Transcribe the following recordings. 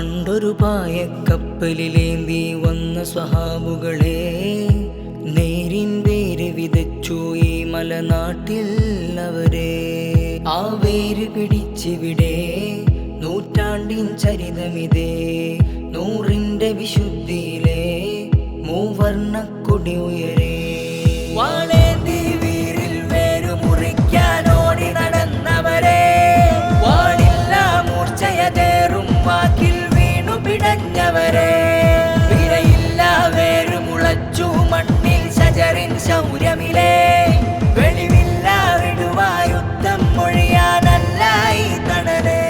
പണ്ടൊരു പായക്കപ്പലിലേന്തി വന്ന സ്വഹാബുകളെ നേരിൻ വേര് വിതച്ചു ഈ മലനാട്ടിൽ അവരെ. ആ വേര് പിടിച്ചിവിടെ നൂറ്റാണ്ടിൻ ചരിതമിതേ. നൂറിന്റെ വിശുദ്ധിയിലെ മൂവർണ കൊടി ശൗര്യമിലെ വെളിവില്ല വിടുവായുദ്ധം മൊഴിയാനല്ല ഈ തണലേ.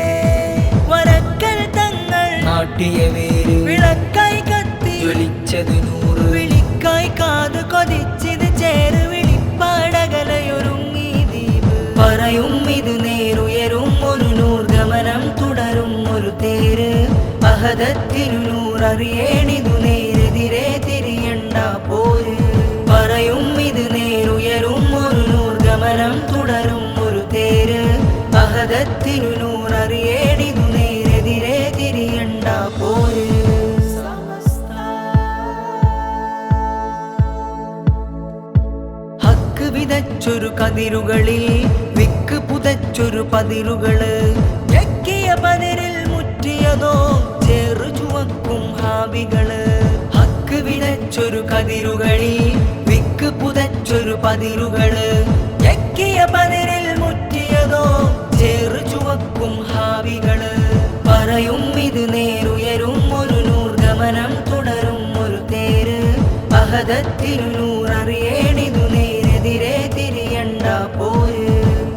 വരക്കൽ തങ്ങൾ നാട്ടിയ വേര് വിളക്കായി കത്തി ജ്വലിച്ചത് നൂറ്. വിളിക്കായി കാത് കൊതിച്ചിത് ചേര് വിളിപ്പാടകലയൊരുങ്ങി ദ്വീപ് പറയും ഇത് നേരുയരും ഒരു നൂർഗമനം തുടരും ഒരു തേര്. അഹദത്തിരുനൂററിയേണിതു നേരെതിരെ തിരിയണ്ട പോര്. നൂർഗമനം തുടരും ഒരു തേര്. അഹദത്തിരുനൂററിയേണിതു നേരെതിരെ തിരിയണ്ട പോര്. ഹക്ക് വിതച്ചൊരു കതിരുകളിൽ വിക്ക് പുതച്ചൊരു പതിരുകൾ. ഞെക്കിയ പതിരിൽ മുറ്റിയതോ ചേറു ചുവക്കും ഹാവികൾ. ഹക്ക് വിതച്ചൊരു കതിരുകളിൽ വിക്ക് പുതച്ചൊരു പതിരുകൾ. ഞെക്കിയ പതിരിൽ മുറ്റിയതോ ചേറു ചുവക്കും ഹാവികൾ. പറയും ഇത് നേരുയരും ഒരു നൂർഗമനം തുടരും ഒരു തേര്. അഹദത്തിരുനൂററിയേണിതു നേരെതിരെ തിരിയണ്ട പോര്.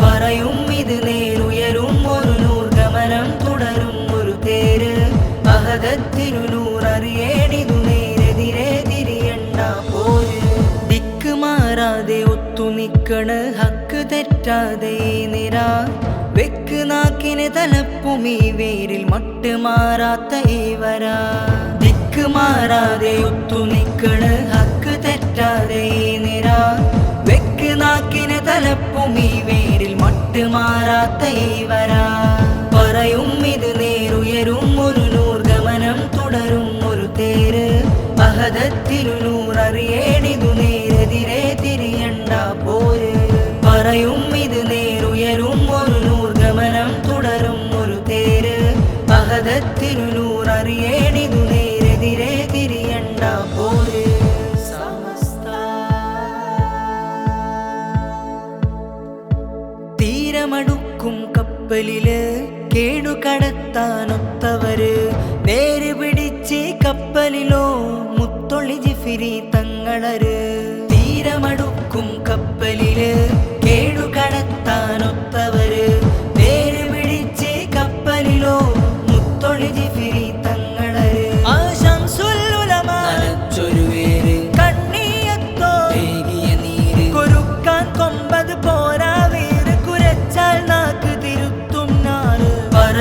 പറയും ഇത് നേരുയരും ഒരു നൂർഗമനം തുടരും ഒരു തേര്. അഹദത്തിരുനൂററിയേണിതു മാറാതെ ഒത്തു നിക്കണ്. ഹക്ക് തെറ്റാതെ ഈ നിര. വെക്ക് നാക്കിന് തലപ്പുമീ വേരിൽ മട്ട് മാറാത്ത ഈ വരാ. ദിക്ക് മാറാതെ ഒത്തു നിക്കണ്. ഹക്ക് തെറ്റാതെ ഈ നിര. വെക്ക് നാക്കിന് തലപ്പുമീ വേരിൽ മട്ട് മാറാത്ത ഈ വരാ. പറയും ഇത് നേരുയരും ഒരു നൂർഗമനം തുടരും ഒരു തേര്. അഹദത്തിരുനൂററിയേണിതു നേരെതിരെ പറയും ഇത് നേരുയരും. ഒരു നൂർഗമനം തുടരും ഒരു തേര്. അഹദത്തിരുനൂററിയേണിതു നേരെതിരെ തിരിയണ്ട പോര്. തീരമടുക്കും കപ്പലിൽ കേടുകടത്താനൊത്തവര്. നേര് പിടിച്ച് കപ്പലിലോ മുത്തൊളി ജിഫിരി തങ്ങളര്. തീരമടുക്കും കപ്പലിൽ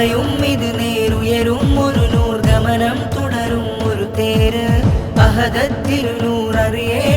പറയും ഇത് നേരുയരും ഒരു നൂർഗമനം തുടരും ഒരു തേര്. അഹദത്തിരു നേരെതിരെ